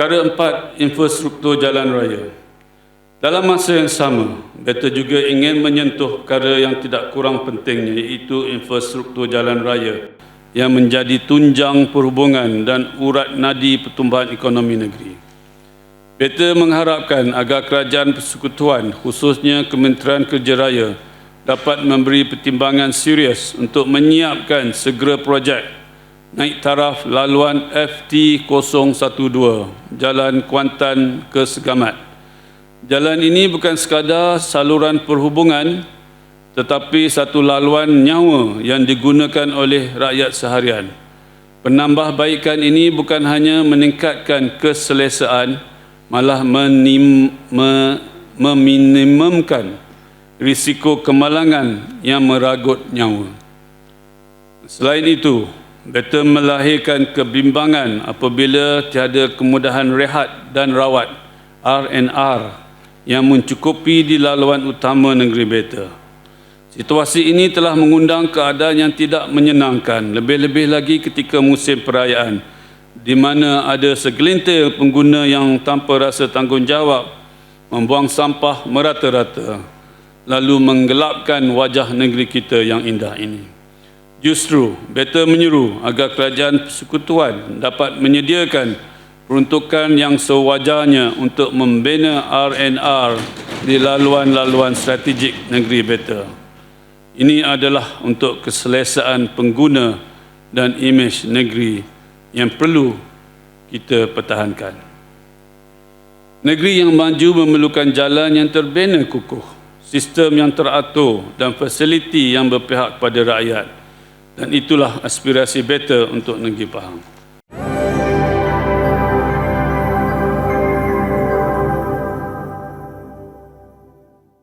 Perkara empat, infrastruktur jalan raya. Dalam masa yang sama, Beta juga ingin menyentuh perkara yang tidak kurang pentingnya iaitu infrastruktur jalan raya yang menjadi tunjang perhubungan dan urat nadi pertumbuhan ekonomi negeri. Beta mengharapkan agar kerajaan persekutuan khususnya Kementerian Kerja Raya dapat memberi pertimbangan serius untuk menyiapkan segera projek naik taraf laluan FT012 Jalan Kuantan ke Segamat Jalan ini bukan sekadar saluran perhubungan tetapi satu laluan nyawa yang digunakan oleh rakyat seharian. Penambahbaikan ini bukan hanya meningkatkan keselesaan malah menim, me, meminimumkan risiko kemalangan yang meragut nyawa. Selain itu, betul melahirkan kebimbangan apabila tiada kemudahan rehat dan rawat RNR yang mencukupi di laluan utama negeri Beta. Situasi ini telah mengundang keadaan yang tidak menyenangkan, lebih-lebih lagi ketika musim perayaan, di mana ada segelintir pengguna yang tanpa rasa tanggungjawab membuang sampah merata-rata, lalu menggelapkan wajah negeri kita yang indah ini. Justru, Beta menyeru agar kerajaan persekutuan dapat menyediakan peruntukan yang sewajarnya untuk membina RNR di laluan-laluan strategik negeri Beta. Ini adalah untuk keselesaan pengguna dan imej negeri yang perlu kita pertahankan. Negeri yang maju memerlukan jalan yang terbina kukuh, sistem yang teratur dan fasiliti yang berpihak kepada rakyat. Dan itulah aspirasi Beta untuk negeri Pahang.